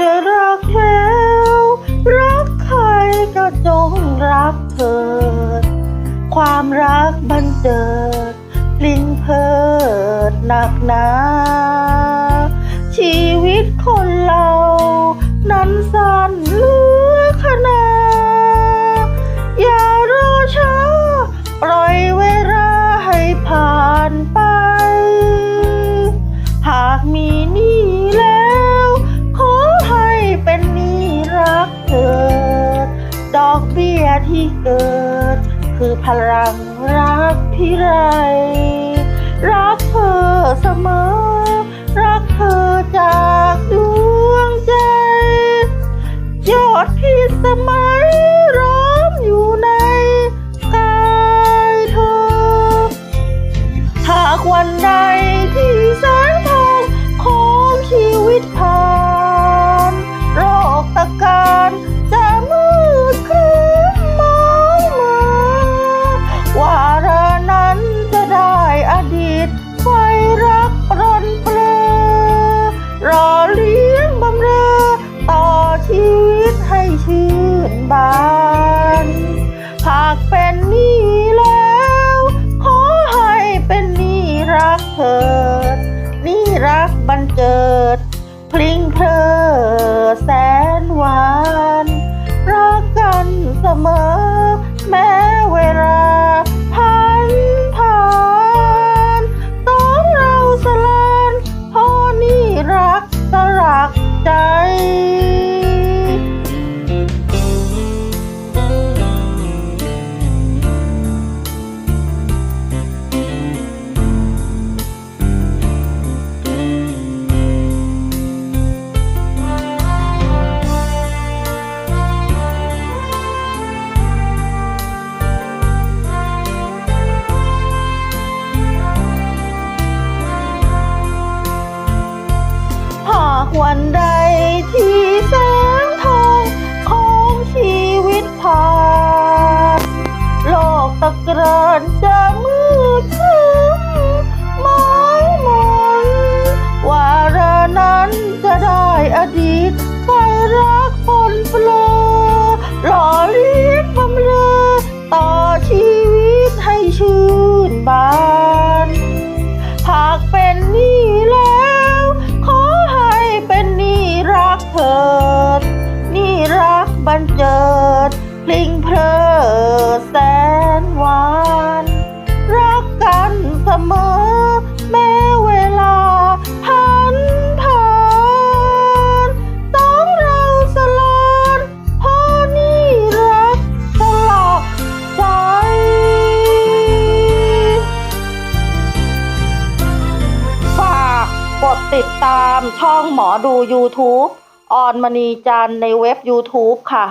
จะรักแล้วรักใครก็จงรักเถิดความรักบันเจิดลินเพิดหนักหนา ที่เกิด คือพลังรักที่ไร รักเธอเสมอ รักเธอจากดวงใจ ยอดที่สมัยร้อมอยู่ในกายเธอ หากวัน รักบันเจิด พลิงเพลอแสนหวาน วันใดที่แสงทองของชีวิตผ่านโลกตะเกรินจะมืดชื้นหมายมนวาระนั้นจะได้อดีตไฟรักคนเปลอ นเจิดพลิงเพลอแสนหวาน รักกันเสมอ แม้เวลาพันผ่านต้องเราสลานพราะนี่รักสลักใจ ฝากกดติดตามช่องหมอดู YouTube ออนมณีจันทร์ในเว็บ YouTube ค่ะ